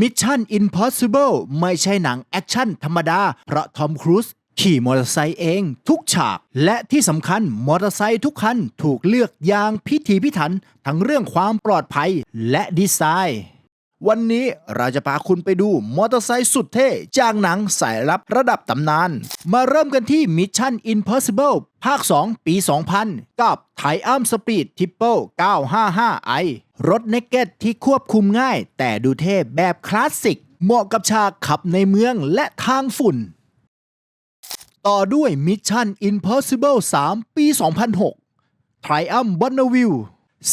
Mission Impossible ไม่ใช่หนังแอคชั่นธรรมดา เพราะทอมครูซขี่มอเตอร์ไซค์เองทุกฉาก และที่สำคัญมอเตอร์ไซค์ทุกคันถูกเลือกอย่างพิถีพิถัน ทั้งเรื่องความปลอดภัยและดีไซน์ วันนี้เราจะพาคุณไปดูมอเตอร์ไซค์สุดเท่จากหนังสายลับระดับตำนาน มาเริ่มกันที่ Mission Impossible ภาค 2 ปี 2000 กับ t i a m Speed Triple 955i รถเนกเก็ตที่ควบคุมง่าย แต่ดูเท่แบบคลาสสิก เหมาะกับฉากขับในเมืองและทางฝุ่น ต่อด้วย Mission Impossible 3 ปี 2006 Triumph Bonneville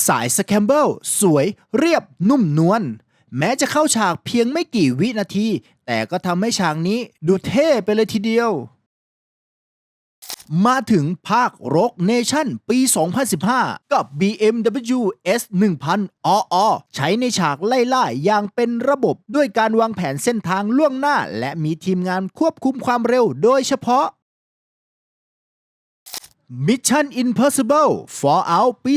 สายสแคมเบิลสวยเรียบนุ่มนวล แม้จะเข้าฉากเพียงไม่กี่วินาที แต่ก็ทำให้ฉากนี้ดูเท่ไปเลยทีเดียว มาถึงภาค Rogue Nation ปี 2015 กับ BMW S1000 ออใช้ในฉากไล่ล่าอย่างเป็นระบบด้วยการวางแผนเส้นทางล่วงหน้า และมีทีมงานควบคุมความเร็วโดยเฉพาะ Mission Impossible Fallout ปี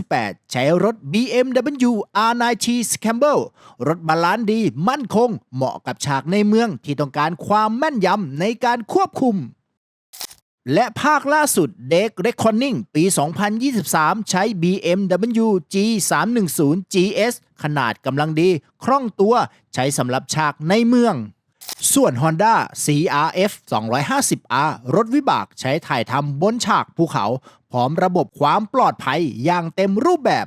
2018 ใช้รถ BMW R9T Scramble รถบาลานซ์ดีมั่นคง เหมาะกับฉากในเมืองที่ต้องการความแม่นยำในการควบคุม และภาคล่าสุด Deck Reckoning ปี 2023 ใช้ BMW G310 GS ขนาดกำลังดี คล่องตัวใช้สำหรับฉากในเมือง ส่วน Honda CRF 250R รถวิบากใช้ถ่ายทำบนฉากภูเขา พร้อมระบบความปลอดภัยอย่างเต็มรูปแบบ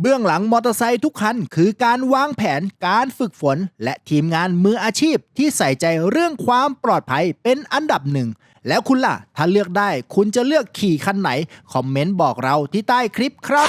เบื้องหลังมอเตอร์ไซค์ทุกคัน คือการวางแผนการฝึกฝน และทีมงานมืออาชีพที่ใส่ใจเรื่องความปลอดภัยเป็นอันดับหนึ่ง แล้วคุณล่ะ ถ้าเลือกได้คุณจะเลือกขี่คันไหน คอมเมนต์บอกเราที่ใต้คลิปครับ